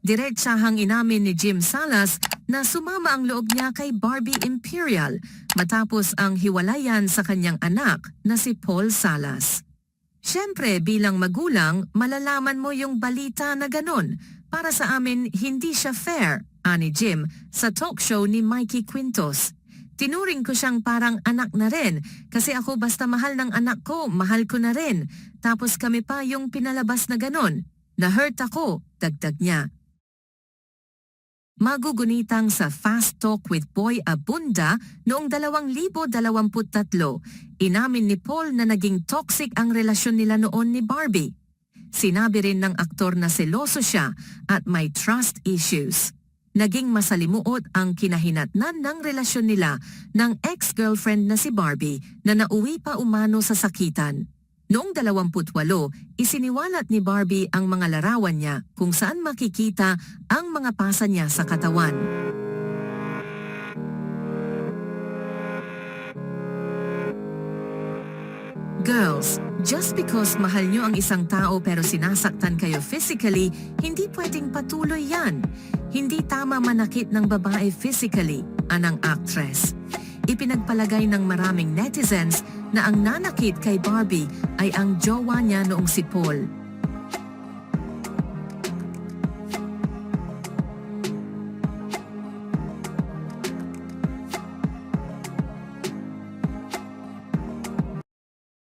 Diretsahang inamin ni Jim Salas na sumama ang loob niya kay Barbie Imperial matapos ang hiwalayan sa kanyang anak na si Paul Salas. Siyempre bilang magulang, malalaman mo yung balita na ganon. Para sa amin, hindi siya fair, ani Jim, sa talk show ni Mikey Quintos. Tinuring ko siyang parang anak na rin kasi ako basta mahal ng anak ko, mahal ko na rin. Tapos kami pa yung pinalabas na ganon. Na-hurt ako, dagdag niya. Magugunitang sa Fast Talk with Boy Abunda noong 2023, inamin ni Paul na naging toxic ang relasyon nila noon ni Barbie. Sinabi rin ng aktor na seloso siya at may trust issues. Naging masalimuot ang kinahinatnan ng relasyon nila ng ex-girlfriend na si Barbie na nauwi pa umano sa sakitan. Noong 28, isiniwalat ni Barbie ang mga larawan niya kung saan makikita ang mga pasa niya sa katawan. Girls, just because mahal nyo ang isang tao pero sinasaktan kayo physically, hindi pwedeng patuloy yan. Hindi tama manakit ng babae physically, anang actress. Ipinagpalagay ng maraming netizens na ang nanakit kay Barbie ay ang jowa niya noong si Paul.